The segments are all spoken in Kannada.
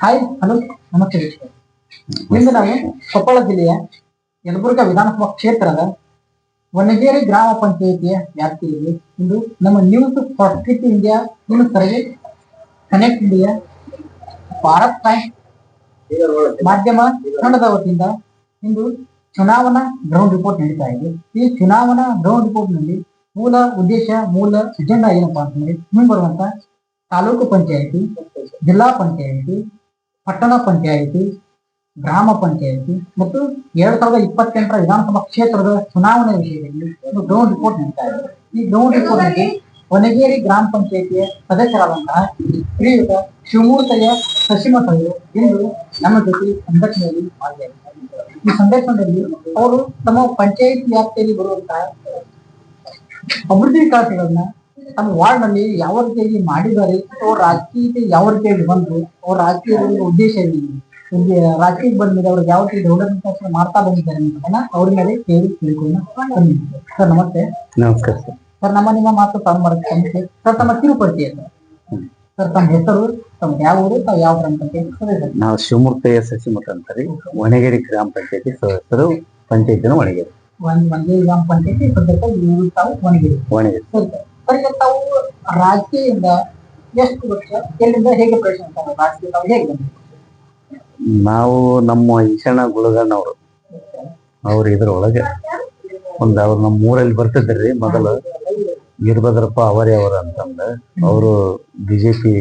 ಹಾಯ್ ಹಲೋ ನಮಸ್ತೆ. ಇಂದು ನಾವು ಕೊಪ್ಪಳ ಜಿಲ್ಲೆಯ ಯಲಬುರ್ಗಾ ವಿಧಾನಸಭಾ ಕ್ಷೇತ್ರದ ವನಗೇರಿ ಗ್ರಾಮ ಪಂಚಾಯಿತಿಯ ವ್ಯಾಪ್ತಿಯಲ್ಲಿ ಇಂದು ನಮ್ಮ news ಫಾರ್ಟಿಟ್ India news survey connect India Bharat time ಮಾಧ್ಯಮ ತಂಡದ ವತಿಯಿಂದ ಇಂದು ಚುನಾವಣಾ ಗ್ರೌಂಡ್ ರಿಪೋರ್ಟ್ ನಡೀತಾ ಇದೆ ಈ ಚುನಾವಣಾ ಗ್ರೌಂಡ್ ರಿಪೋರ್ಟ್ನಲ್ಲಿ ಮೂಲ ಉದ್ದೇಶ, ಮೂಲ ಅಜೆಂಡಾ ಏನಪ್ಪಾ ಅಂತಂದ್ರೆ, ಮುಂಬರುವಂತ ತಾಲೂಕು ಪಂಚಾಯಿತಿ, ಜಿಲ್ಲಾ ಪಂಚಾಯಿತಿ ಪಟ್ಟಣ ಪಂಚಾಯಿತಿ, ಗ್ರಾಮ ಪಂಚಾಯಿತಿ ಮತ್ತು ಎರಡ್ ಸಾವಿರದ ಇಪ್ಪತ್ತೆಂಟರ ವಿಧಾನಸಭಾ ಕ್ಷೇತ್ರದ ಚುನಾವಣೆ ವಿಷಯದಲ್ಲಿ ಒಂದು ಗ್ರೌಂಡ್ ರಿಪೋರ್ಟ್ ನೀಡ್ತಾ ಇದೆ. ಈ ಗ್ರೌಂಡ್ ರಿಪೋರ್ಟ್ನಲ್ಲಿ ವನಗೇರಿ ಗ್ರಾಮ ಪಂಚಾಯಿತಿಯ ಸದಸ್ಯರಾದಂತಹ ಶ್ರೀಯುತ ಶಿವಮೂರ್ತಯ್ಯ ಸಸಿಮಠರು ಇಂದು ನಮ್ಮ ಜೊತೆ ಸಂದರ್ಶನದಲ್ಲಿ ಭಾಗಿಯಾಗಿದ್ದಾರೆ. ಈ ಸಂದರ್ಶನದಲ್ಲಿ ಅವರು ತಮ್ಮ ಪಂಚಾಯತ್ ವ್ಯಾಪ್ತಿಯಲ್ಲಿ ಬರುವಂತಹ ಅಭಿವೃದ್ಧಿ ಕೆಲಸಗಳನ್ನ ತಮ್ಮ ವಾರ್ಡ್ನಲ್ಲಿ ಯಾವ ರೀತಿಯಾಗಿ ಮಾಡಿದ್ದಾರೆ ಅವ್ರ ರಾಜಕೀಯತೆ ಯಾವ ರೀತಿಯಾಗಿ ಬಂದ್ರು ಅವ್ರ ರಾಜಕೀಯದ ಉದ್ದೇಶ ಏನಿದೆ ಇಲ್ಲಿ ರಾಜಕೀಯಕ್ಕೆ ಬಂದ್ಮೇಲೆ ಅವ್ರಿಗೆ ಯಾವ ರೀತಿ ಡೆವಲಪ್ಮೆಂಟ್ ಮಾಡ್ತಾ ಬಂದಿದ್ದಾರೆ ಅಂತ ಅವ್ರ ಮೇಲೆ ಕೇಳಿ ತಿಳ್ಕೊಂಡು ಸರ್ ನಮಸ್ತೆ. ನಮಸ್ಕಾರ ಸರ್. ಸರ್ ನಮ್ಮ ನಿಮ್ಮ ಮಾತು ತಾವು ಸಂಸ್ಥೆ ಸರ್ ತಮ್ಮ ತಿರುಪತಿ ಅಂತ ಸರ್ ತಮ್ಮ ಹೆಸರು ತಮ್ಮ ಯಾವ ಊರು ತಾವು ಯಾವ ಗ್ರಾಮ ಪಂಚಾಯತಿ ನಾವು ಶಿವಮೂರ್ತಯ್ಯ ಸಚಿವ ಅಂತಾರೆ. ಒಣಗೇರಿ ಗ್ರಾಮ ಪಂಚಾಯತಿ ಸದಸ್ಯರು ಪಂಚಾಯತಿನ ಒಣಗೇರಿ ಒಂದ್ ಒಂದೇ ಗ್ರಾಮ ಪಂಚಾಯತಿ ಸದಸ್ಯ ಇವರು ತಾವು ಒಣಗೇರಿ. ಒಣಗೇರಿ. ಸರಿ ಸರ್. ಈಗ ತಾವು ರಾಜಕೀಯದಿಂದ ಎಷ್ಟು ವರ್ಷ, ಎಲ್ಲಿಂದ ಹೇಗೆ ಪ್ರಶ್ನಿಸ್ತಾರೆ ರಾಜಕೀಯ ತಾವು ಹೇಗೆ? ನಾವು ನಮ್ಮ ಈಶಾಣ ಗುಳಗಣ್ಣವರು ಅವ್ರು ಇದ್ರೊಳಗೆ. ಒಂದ್ ಅವ್ರು ನಮ್ಮ ಊರಲ್ಲಿ ಬರ್ತಿದ್ರಿ ಮೊದಲು. ವೀರಭದ್ರಪ್ಪ ಅವರೇ ಅವರ ಅಂತಂದ. ಅವರು ಬಿಜೆಪಿ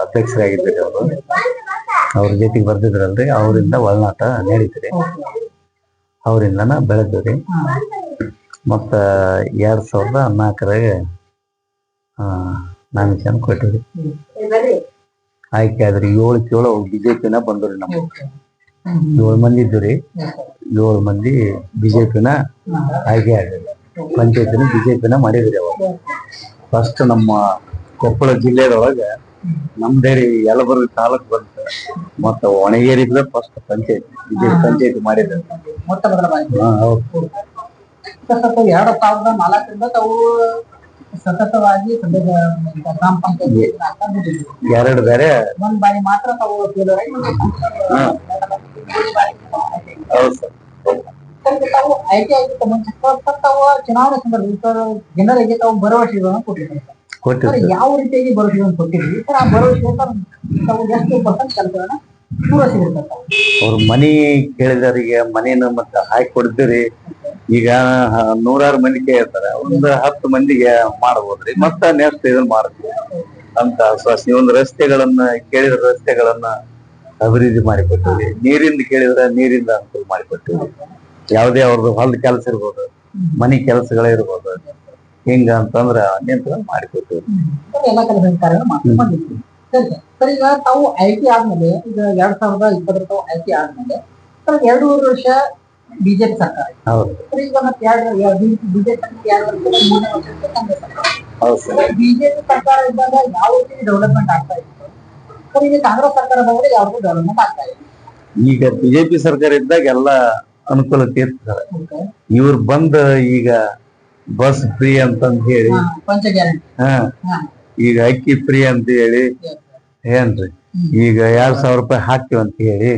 ಅಧ್ಯಕ್ಷರಾಗಿದ್ರಿ ಅವರು. ಅವ್ರ ಜೊತೆಗೆ ಬರ್ತಿದ್ರಲ್ರಿ. ಅವರಿಂದ ಒಳನಾಟ ನಡೀತ್ರಿ ಅವರಿಂದನ ಬೆಳೆದ್ರಿ. ಮತ್ತ ಎರಡ್ ಸಾವಿರದ ನಾಲ್ಕರಾಗ ನಾಮಿನೇಷನ್ ಕೊಟ್ಟಿದ್ರಿ. ಆಯ್ಕೆ ಆದ್ರಿ ಏಳು ಕೇಳು ಬಿಜೆಪಿನ ಬಂದ್ರಿ ನಮ್ಮ. ಏಳು ಮಂದಿ ಇದ್ರಿ ರೀ. ಏಳು ಮಂದಿ ಬಿಜೆಪಿನ. ಆಯ್ಕೆ ಆದ್ರಿ ಪಂಚಾಯತಿನ ಬಿಜೆಪಿನ ಮಾಡಿದ್ರಿ ಅವಾಗ. ಫಸ್ಟ್ ನಮ್ಮ ಕೊಪ್ಪಳ ಜಿಲ್ಲೆದೊಳಗ ನಮ್ದೇ ರೀ ಯಲಬುರ್ಗಿ ತಾಲೂಕ್ ಬಂತ. ಮತ್ತ ಒಣಗೇರಿದ್ರೆ ಫಸ್ಟ್ ಪಂಚಾಯತ್ ಬಿಜೆಪಿ ಪಂಚಾಯತ್ ಮಾಡಿದ್ರು. ಹಾ, ಹೌದು. ಸರ್, ಎರಡು ಸಾವಿರದ ನಾಲ್ಕರಿಂದ ತಾವು ಸತತವಾಗಿ ಗ್ರಾಮ ಪಂಚಾಯತಿ ಎರಡು ಬೇರೆ? ಒಂದ್ ಬಾರಿ ಮಾತ್ರ ತಾವು failure ಆಗಿ ಹೌದು ಸರ್. ಸರ್, ಈಗ ತಾವು ಆಯ್ಕೆ ಮುಂಚೆ ತಾವು ಚುನಾವಣೆ ಸಂದರ್ಭದಲ್ಲಿ ಸರ್ ಜನರಿಗೆ ತಾವು ಭರವಸೆಗಳನ್ನು ಕೊಟ್ಟಿದ್ದಾರೆ. ಯಾವ ರೀತಿಯಾಗಿ ಭರವಸೆಗಳನ್ನು ಕೊಟ್ಟಿದ್ರಿ ಸರ್ ಆ ಭರವಸೆ ಸರ್ ತಾವು ಎಷ್ಟು ಪರ್ಸೆಂಟ್ ಕೆಲಸಗಳನ್ನ ಅವ್ರ ಮನಿ ಕೇಳಿದವರಿಗೆ ಮನೇನ ಮತ್ತೆ ಹಾಕಿ ಕೊಡ್ತೀರಿ. ಈಗ ನೂರಾರು ಮಂದಿ ಕೇಳ್ತಾರೆ ಒಂದ್ ಹತ್ತು ಮಂದಿಗೆ ಮಾಡ್ಬೋದ್ರಿ ಮತ್ತ ನೆಕ್ಸ್ಟ್ ಇದನ್ನ ಮಾಡ್ತೀವಿ. ಅಂತ ಆಶ್ವಾಸನೆ ಒಂದು ರಸ್ತೆಗಳನ್ನ, ಕೇಳಿದ ರಸ್ತೆಗಳನ್ನ ಅಭಿವೃದ್ಧಿ ಮಾಡಿಕೊಟ್ಟಿವಿ. ನೀರಿಂದ ಕೇಳಿದ್ರೆ ನೀರಿಂದ ಅನುಕೂಲ ಮಾಡಿಕೊಟ್ಟಿವಿ. ಯಾವುದೇ ಅವ್ರದ್ದು ಹೊಲದ ಕೆಲಸ ಇರ್ಬೋದು, ಮನೆ ಕೆಲಸಗಳೇ ಇರ್ಬೋದು. ಹಿಂಗ ಅಂತಂದ್ರ ನಿಂತ ಮಾಡಿಕೊಟ್ಟಿವಿ. ಸರ್ ಈಗ ತಾವು ಆಯ್ಕೆ ಆದ್ಮೇಲೆ ಈಗ ಎರಡ್ ಸಾವಿರದ ಇಪ್ಪತ್ತರ ತಾವು ಟಿ ಆದ್ಮೇಲೆ, ಸರ್, ಎರಡೂವರೆ ವರ್ಷ ಬಿಜೆಪಿ ಸರ್ಕಾರ ಹೌದು. ಈಗ ಮತ್ತೆ ಎರಡು ಬಿಜೆಪಿ ಎರಡು ವರ್ಷ ಮೂರನೇ ವರ್ಷಕ್ಕೆ ಕಾಂಗ್ರೆಸ್ ಸರ್ಕಾರ ಹೌದು ಸರ್. ಬಿಜೆಪಿ ಸರ್ಕಾರ ಇದ್ದಾಗ ಯಾವ ರೀತಿ ಡೆವಲಪ್ಮೆಂಟ್ ಆಗ್ತಾ ಇತ್ತು ಸರ್ ಈಗ ಕಾಂಗ್ರೆಸ್ ಸರ್ಕಾರ ಬಂದ್ರೆ ಯಾವುದೇ ಡೆವಲಪ್ಮೆಂಟ್ ಆಗ್ತಾ ಇದೆ ಈಗ ಬಿಜೆಪಿ ಸರ್ಕಾರ ಇದ್ದಾಗ ಎಲ್ಲ ಅನುಕೂಲತೆ ಇರ್ತದೆ. ಓಕೆ. ಇವ್ರು ಬಂದ ಈಗ ಬಸ್ ಫ್ರೀ ಅಂತಂದ್ ಹೇಳಿ. ಈಗ ಅಕ್ಕಿ ಫ್ರೀ ಅಂತ ಹೇಳಿ. ಏನ್ರಿ? ಈಗ ಎರಡ್ ಸಾವಿರ ರೂಪಾಯಿ ಹಾಕ್ತಿವಿ ಅಂತ ಹೇಳಿ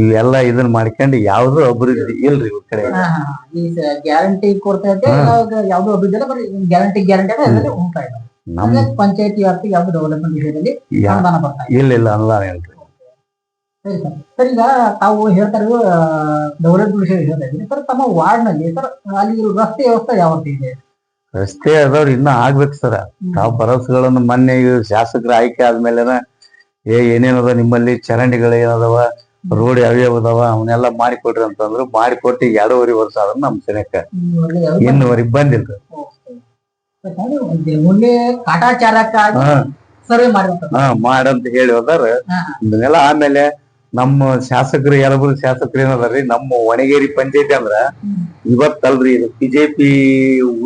ಇವೆಲ್ಲ ಇದನ್ನ ಮಾಡ್ಕೊಂಡು ಯಾವ್ದು ಅಭಿವೃದ್ಧಿ ಇಲ್ರಿ ಇವ್ರ ಕಡೆ. ಗ್ಯಾರಂಟಿ ಕೊಡ್ತಾ ಇದ್ದೆ ಯಾವ್ದು ಅಭಿವೃದ್ಧಿ ಗ್ಯಾರಂಟಿ ಗ್ಯಾರಂಟಿ ಅದರಲ್ಲಿ ಹೋಗ್ತಾ ಇದೆ ನಮ್ ಪಂಚಾಯತಿ ವ್ಯಾಪ್ತಿಗೆ ಯಾವ್ದು ಡೆವಲಪ್ಮೆಂಟ್ ವಿಷಯದಲ್ಲಿ ಅನುದಾನ ಬರ್ತಾ ಇಲ್ಲ ಇಲ್ಲ ಅನುದಾನ ಇಲ್ರಿ ಸರಿ ಸರ್. ಸರ್ ಈಗ ತಾವು ಹೇಳ್ತಾ ಇರೋ ಡೆವಲಪ್ಮೆಂಟ್ ವಿಷಯ ಹೇಳ್ತಾ ಸರ್ ತಮ್ಮ ವಾರ್ಡ್ನಲ್ಲಿ ಸರ್ ಅಲ್ಲಿ ರಸ್ತೆ ವ್ಯವಸ್ಥೆ ಯಾವ ರೀತಿ ಇದೆ? ರಸ್ತೆ ಅದಾವ್ರಿ ಇನ್ನ ಆಗ್ಬೇಕು ಸರ್. ತಾವು ಭರವಸೆಗಳನ್ನು ಮೊನ್ನೆ ಶಾಸಕರ ಆಯ್ಕೆ ಆದ್ಮೇಲೆನ ಏ ಏನೇನದ ನಿಮ್ಮಲ್ಲಿ ಚರಂಡಿಗಳು ಏನದವ ರೋಡ್ ಯಾವ್ಯಾವ ಅದಾವ ಅವನ್ನೆಲ್ಲ ಮಾಡಿಕೊಡ್ರಿ ಅಂತಂದ್ರು ಮಾಡಿಕೊಟ್ಟು ಎರಡೂವರೆ ವರ್ಷ ಆದ್ರೆ ನಮ್ ಸೆನೆಕ ಇನ್ನೂವರೆಗೆ ಬಂದಿಲ್ಲ ಮಾಡಂತ ಹೇಳಿ ಹೋದಾರ. ಇದನ್ನೆಲ್ಲ ಆಮೇಲೆ ನಮ್ಮ ಶಾಸಕರು ಯಲಬುರ್ಗಿ ಶಾಸಕರು ಏನದಾರ್ರಿ ನಮ್ಮ ಒಣಗೇರಿ ಪಂಚಾಯತಿ ಅಂದ್ರ ಇವತ್ತಲ್ರಿ ಇದು ಬಿಜೆಪಿ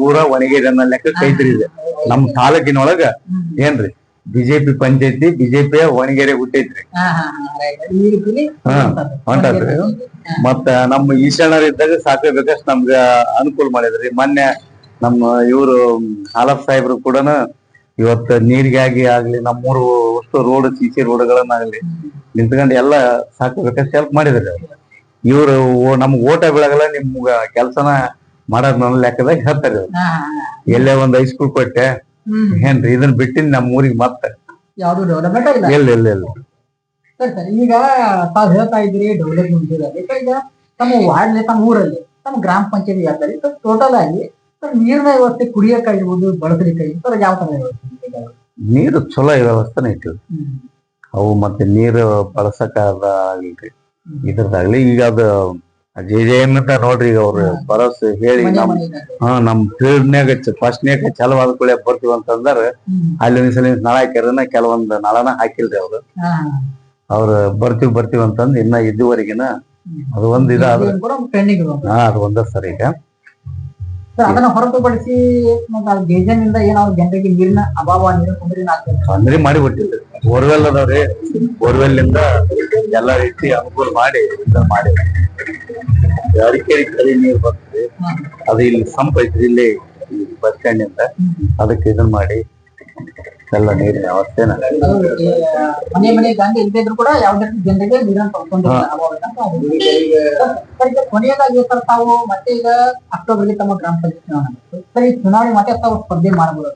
ಊರ ಒಣಗೇರಿ ಅನ್ನೋ ಲೆಕ್ಕ ಕೈತ್ರಿ ಇದೆ ನಮ್ಮ ತಾಲೂಕಿನೊಳಗ ಏನ್ರಿ? ಬಿಜೆಪಿ ಪಂಚಾಯತಿ ಬಿಜೆಪಿಯ ಒಣಗೆರೆ ಹುಟ್ಟೈತ್ರಿ. ಹಾ, ಹೊಂಟದ್ರಿ. ಮತ್ತ ನಮ್ಮ ಈಶಾಣರ್ ಇದ್ದಾಗ ಸಾಕೇ ಬೇಕಷ್ಟು ನಮ್ಗ ಅನುಕೂಲ ಮಾಡಿದ್ರಿ. ಮೊನ್ನೆ ನಮ್ಮ ಇವರು ಹಾಲಪ್ ಸಾಹೇಬ್ರು ಕೂಡ ಇವತ್ತು ನೀರಿಗಾಗಿ ಆಗ್ಲಿ ನಮ್ಮೂರು ಅಷ್ಟು ರೋಡ್ ಸಿ ಸಿ ರೋಡ್ಗಳನ್ನಾಗ್ಲಿ ನಿಂತ್ಕೊಂಡು ಎಲ್ಲ ಸಾಕಬೇಕಷ್ಟು ಹೆಲ್ಪ್ ಮಾಡಿದ್ರಿ ಇವರು ನಮ್ಗ್ ಓಟ ಬೆಳಗಲ್ಲ ನಿಮ್ಗ ಕೆಲ್ಸನ ಮಾಡೋದ್ ನನ್ನ ಲೆಕ್ಕದಾಗ ಹೇಳ್ತಾರೆ ಎಲ್ಲೇ ಒಂದ್ ಹೈಸ್ಕೂಲ್ ಕೊಟ್ಟೆ ಏನ್ರಿ? ಇದನ್ನ ಬಿಟ್ಟಿನ ನಮ್ಮ ಊರಿಗೆ ಮತ್ತೆ? ಯಾವ್ದು ಡೆವಲಪ್ಮೆಂಟ್ ಇಲ್ಲ? ಇಲ್ಲ ಇಲ್ಲ ಇಲ್ಲ. ಸರಿ ಸರ್. ಈಗ ತಾವ್ ಹೇಳ್ತಾ ಇದ್ರಿ ಡೆವಲಪ್ಮೆಂಟ್ ಈಗ ತಮ್ಮ ವಾರ್ಡ್ ತಮ್ಮ ಊರಲ್ಲಿ ತಮ್ಮ ಗ್ರಾಮ ಪಂಚಾಯತಿ ವ್ಯಾಪ್ತಿಯಲ್ಲಿ ಸರ್ ಟೋಟಲ್ ಆಗಿ ಸರ್ ನೀರಿನ ವ್ಯವಸ್ಥೆ ಕುಡಿಯಕ್ಕಾಗಿರ್ಬೋದು ಬಳಸಲಿಕ್ಕಾಗಿರ್ಬೋದು ಸರ್ ಯಾವ ತರ ವ್ಯವಸ್ಥೆ ನೀರು ಚಲೋ ವ್ಯವಸ್ಥೆನ ಇಟ್ಟಿವಿ. ಅವು ಮತ್ತೆ ನೀರು ಬಳಸಕ್ಕಾಗಲ್ರಿ. ಇದ್ರದಾಗ್ಲಿ ಈಗ ಅದು ಜೆ ಜೆ ಎಂ ಅಂತ ನೋಡ್ರಿ ಈಗ ಅವ್ರು ಭರವಸೆ ಹೇಳಿ ಮನೆ ನಮ್ ಮನೆಗೆ. ಹಾ ನಮ್ ಫೀಲ್ಡ್ನ್ಯಾಗ ಫಸ್ಟ್ನ್ಯಾಗ ಚಾಲು ಆದ ಕೂಡಲೇ ಬರ್ತೀವಿ ಅಂತಂದ್ರ ಹ್ಮ್. ಅಲ್ಲಿ ಒಂದ್ಸಲ ನಳ ಹಾಕ್ಯಾರನ ಕೆಲವೊಂದ್ ನಳನ ಹಾಕಿಲ್ರಿ ಅವ್ರು ಹಾ. ಅವ್ರ ಬರ್ತೀವಿ ಬರ್ತೀವಿ ಅಂತಂದ್ ಇನ್ನ ಇದುವರೆಗಿನ ಹ್ಮ್. ಅದು ಒಂದ್ ಇದಾದ್ರೆ ಇದನ್ನು ಕೂಡ ಟ್ರೆಂಡಿಂಗ್ ಇರುವಂತ ಹಾ ಅದು ಒಂದ ಸರ್ ಈಗ ಸರ್ ಅದನ್ನ ಹೊರತುಪಡಿಸಿ ಗೇಜನ್ ಇಂದ ಏನಾದ್ರು ಜನರಿಗೆ ನೀರಿನ ಅಭಾವ ನೀರಿನ ತೊಂದರೆ ತೊಂದರೆ ಮಾಡಿ ಬಿಟ್ಟಿದ್ರು. ಬೋರ್ವೆಲ್ ಅದಾವ್ರಿ ಬೋರ್ವೆಲ್ ಇಂದ ಎಲ್ಲಾ ರೀತಿ ಅನುಕೂಲ ಮಾಡಿ ಮಾಡಿ. ಅಡಿಕೇರಿ ಕರಿ ನೀರು ಬರ್ತದೆ ಅದು ಇಲ್ಲಿ ಸಂಪ್ ಐತ್ರಿ ಇಲ್ಲಿ ಬಸ್ ಸ್ಟ್ಯಾಂಡ್ ಇಂದ ಅದಕ್ಕೆ ಇದನ್ನ ಮಾಡಿ. ಎಲ್ಲ ನೀರಿನ ವ್ಯವಸ್ಥೆನ. ಈ, ಮನೆ ಗಂಗೆ ಇಲ್ದಿದ್ರು ಕೂಡ ಯಾವುದೇ ರೀತಿ ಜನರಿಗೆ ನೀರನ್ನ ಕೊನೆಯದಾಗಿ ಸರ್ ತಾವು ಮತ್ತೆ ಈಗ ಅಕ್ಟೋಬರ್ಗೆ ತಮ್ಮ ಗ್ರಾಮ ಪಂಚಾಯತ್ ಚುನಾವಣೆ ಬರುತ್ತೆ. ಸರ್ ಈ ಚುನಾವಣೆ ಮತ್ತೆ ತಾವು ಸ್ಪರ್ಧೆ ಮಾಡಬಹುದು.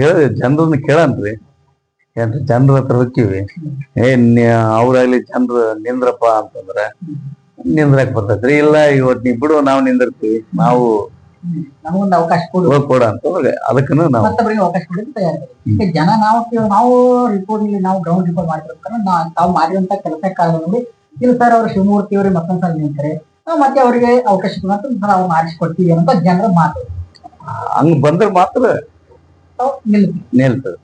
ಹೇಳಿ ಜನರನ್ನ ಕೇಳನ್ರಿ. ಏನ್ರಿ ಜನರ ಹತ್ರ ಹೋಗ್ತೀವಿ. ಏ ಅವ್ರಾಗ್ಲಿ ಜನರು ನಿಂದ್ರಪ್ಪ ಅಂತಂದ್ರೆ ನಿಂದ್ರಕ್ ಬರ್ತೈತ್ರಿ. ಇಲ್ಲ ಇವತ್ ನೀ ಬಿಡು ನಾವು ನಿಂದಿರ್ತೀವಿ. ನಾವು ನಮಗೊಂದು ಅವಕಾಶ ಕೊಡು. ಹೋಗ್ ಕೊಡ ಅಂತ ಅದಕ್ಕೆ ನಾವು ಮತ್ತೊಬ್ಬರಿಗೆ ಅವಕಾಶ ಕೊಡಲಿಕ್ಕೆ ತಯಾರಿದ್ದಾರೆ ಜನ ನಾವು ಕೇಳ್- ನಾವು ರಿಪೋರ್ಟ್ ನಾವು ಗ್ರೌಂಡ್ ರಿಪೋರ್ಟ್ ಮಾಡಿರ್ಬೇಕಾದ್ರೆ ನಾ- ತಾವು ಮಾಡಿರುವಂತ ಕೆಲಸ ಕಾಲ ನೋಡಿ ಇಲ್ಲ ಸರ್ ಅವರು ಶಿವಮೂರ್ತಿ ಅವರಿಗೆ ಮತ್ತೊಂದು ಸಲ ನಿಂತರೆ ನಾವು ಮತ್ತೆ ಅವರಿಗೆ ಅವಕಾಶ ಕೊಡಂತ ನಾವು ಮಾಡಿಸ್ಕೊಡ್ತೀವಿ ಅಂತ ಜನರ ಮಾತು. ಹಂಗ್ ಬಂದ್ರೆ ಮಾತ್ರ ನಿಲ್ತದ.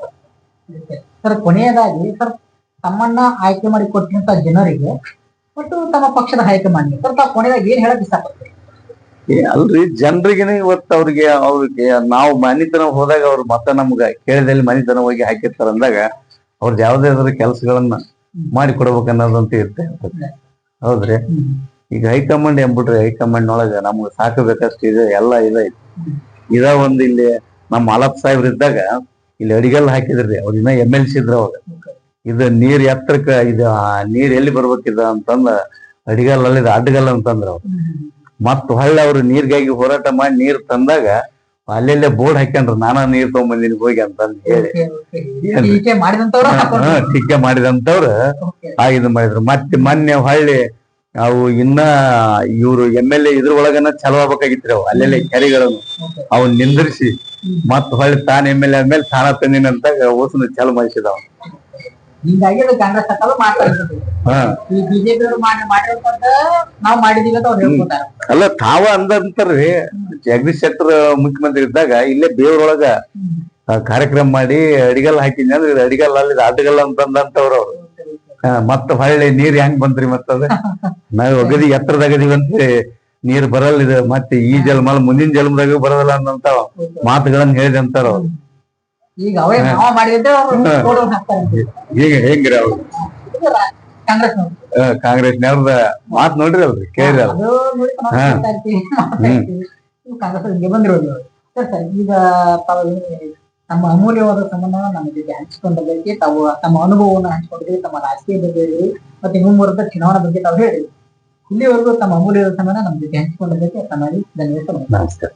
ಸರ್ ಕೊನೆಯದಾಗಿ ಸರ್ ತಮ್ಮನ್ನ ಆಯ್ಕೆ ಮಾಡಿ ಕೊಟ್ಟಿರುವಂತ ಜನರಿಗೆ ಮತ್ತು ತಮ್ಮ ಪಕ್ಷದ ಆಯ್ಕೆ ಮಾಡಿ. ಸರ್ ತಾವು ಕೊನೆಯದಾಗಿ ಏನ್ ಹೇಳಕ್ ಇಷ್ಟಪಡ್ತೀರಿ? ಅಲ್ರಿ, ಜನರಿಗೇನೆ ಇವತ್ತು ಅವ್ರಿಗೆ ಅವ್ರಿಗೆ ನಾವು ಮನಿತನ ಹೋದಾಗ ಅವ್ರ ಮತ್ತೆ ನಮ್ಗ ಕೇಳಿದಲ್ಲಿ ಮನಿತನ ಹೋಗಿ ಹಾಕಿರ್ತಾರ ಅಂದಾಗ ಅವ್ರದ್ದು ಯಾವ್ದಾದ್ರು ಕೆಲಸಗಳನ್ನ ಮಾಡಿ ಕೊಡ್ಬೇಕನ್ನೋದಂತ ಇರುತ್ತೆ. ಹೌದ್ರಿ? ಈಗ ಹೈಕಮಾಂಡ್ ಎಂಬಿಟ್ರಿ ಹೈಕಮಾಂಡ್ ಒಳಗ ನಮ್ಗೆ ಸಾಕಬೇಕಷ್ಟು ಇದೆ ಎಲ್ಲ ಇದೆ ಇದ ಒಂದ್ ಇಲ್ಲಿ ನಮ್ಮ ಮಾಲಪ್ ಸಾಹೇಬ್ರ ಇದ್ದಾಗ ಇಲ್ಲಿ ಅಡಿಗೆಲ್ಲ ಹಾಕಿದ್ರಿ, ಅವ್ರ ಇನ್ನ ಎಂ ಎಲ್ ಸಿ ಇದ್ರ ಅವಾಗ. ಇದು ನೀರ್ ಎತ್ತರಕ್ಕ ಇದು ನೀರ್ ಎಲ್ಲಿ ಬರ್ಬೇಕಿದ ಅಂತಂದ ಅಡಿಗಲ್ಲ ಅಡ್ಡಗಲ್ಲ ಅಂತಂದ್ರ ಅವ್ರು. ಮತ್ ಹೊಳ್ಳಿ ಅವ್ರು ನೀರ್ಗಾಗಿ ಹೋರಾಟ ಮಾಡಿ ನೀರ್ ತಂದಾಗ ಅಲ್ಲೆಲ್ಲೇ ಬೋರ್ಡ್ ಹಾಕ್ಯಂಡ್ರ ನಾನಾ ನೀರ್ ತಗೊಂಬಂದಿನಿ ಹೋಗಿ ಅಂತ ಹೇಳಿ? ಟೀಕೆ ಮಾಡಿದಂತವ್ರು ಆ ಇದು ಮಾಡಿದ್ರು. ಮತ್ತೆ ಮೊನ್ನೆ ಹೊಳ್ಳಿ ಅವು ಇನ್ನ ಇವ್ರು ಎಂ ಎಲ್ ಎ ಇದ್ರ ಒಳಗನ ಚಲೋ ಆಗ್ಬೇಕಾಗಿತ್ರಿ ಅವು ಅಲ್ಲೆಲ್ಲೇ ಕೆರೆಗಳನ್ನು ಅವನ್ ನಿಂದ್ರಿಸಿ. ಮತ್ ಹೊಳ್ಳಿ ತಾನ ಎಂ ಎಲ್ ಎ ಆದ್ಮೇಲೆ ತಾನ ತಂದಿನಂತ ಓಸನ ಚಲೋ ಮಾಡಿಸಿದ ಅವ ಹಿಂಗಾಗಿ ಅದು ಕಾಂಗ್ರೆಸ್ ಮಾಡ್ತಾ ಇರ್ತದೆ ಈ ಬಿಜೆಪಿ ಅವರು ನಾವು ಮಾಡಿದೀವಿ ಅಂತ ಅವ್ರು ಹೇಳ್ಕೊತಾರೆ ಅಲ್ಲ ತಾವ ಅಂದಂತಾರ್ರಿ ಜಗದೀಶ್ ಶೆಟ್ಟರ್ ಮುಖ್ಯಮಂತ್ರಿ ಇದ್ದಾಗ ಇಲ್ಲೇ ಬೇವ್ರೊಳಗ ಕಾರ್ಯಕ್ರಮ ಮಾಡಿ ಅಡಿಗಲ್ ಹಾಕಿದ್ನಿ ಅಂದ್ರೆ ಅಡಿಗಲ್ ಅಲ್ಲಿ ಅಡ್ಡಗಲ್ಲ ಅಂತಂದಂತವ್ರು ಅವ್ರು. ಹಾ, ಮತ್ತ ಹೊಳ್ಳಿ ನೀರ್ ಹೆಂಗ್ ಬಂತ್ರಿ ಮತ್ತದ ನಾವ್ ಒಗದಿ ಎತ್ತರದ ಅಗದಿವಿ ಅಂತ ನೀರ್ ಬರಲ್ಲ ಇದು ಮತ್ತೆ ಈ ಜನ್ಮಲ್ ಮುಂದಿನ ಜನ್ಮದಾಗ ಬರೋದಿಲ್ಲ ಅಂತ ಮಾತುಗಳನ್ನ ಹೇಳಿದಂತಾರ ಅವ್ರು. ಈಗ ಅವೇ ನಾವು ಮಾಡಿದ್ರೆ ಅವರು ಹಾಕ್ತಾರೆ ಈಗ ಹೆಂಗ್ರಿ ಅವ್ರು? ಕಾಂಗ್ರೆಸ್ ಆ, ಕಾಂಗ್ರೆಸ್ನವ್ರದ ಮಾತ್ ನೋಡ್ರಿ ಅಲ್ರಿ ಕೇಳ್ರಿ. ಇವು ಕಾಂಗ್ರೆಸ್ ಬಂದಿರೋದು ಸರ್ ಸರ್ ಈಗ ತಾವು ತಮ್ಮ ಅಮೂಲ್ಯವಾದ ಸಂಬಂಧವನ್ನು ನಮ್ಮ ಜೊತೆ ಹಂಚಿಕೊಂಡದಕ್ಕೆ ತಾವು ತಮ್ಮ ಅನುಭವವನ್ನು ಹಂಚಿಕೊಂಡಿದ್ದೀವಿ ತಮ್ಮ ರಾಜಕೀಯ ಬಗ್ಗೆ ಹೇಳಿರಿ ಮತ್ತೆ ಮುಂಬರುವ ಚುನಾವಣೆ ಬಗ್ಗೆ ತಾವು ಹೇಳಿ. ಇಲ್ಲಿವರೆಗೂ ತಮ್ಮ ಅಮೂಲ್ಯವಾದ ಸಂಬಂಧ ನಮ್ಮ ಜೊತೆ ಹಂಚಿಕೊಂಡದಕ್ಕೆ ತಮ್ಮ ಧನ್ಯವಾದ ನಮಸ್ಕಾರ.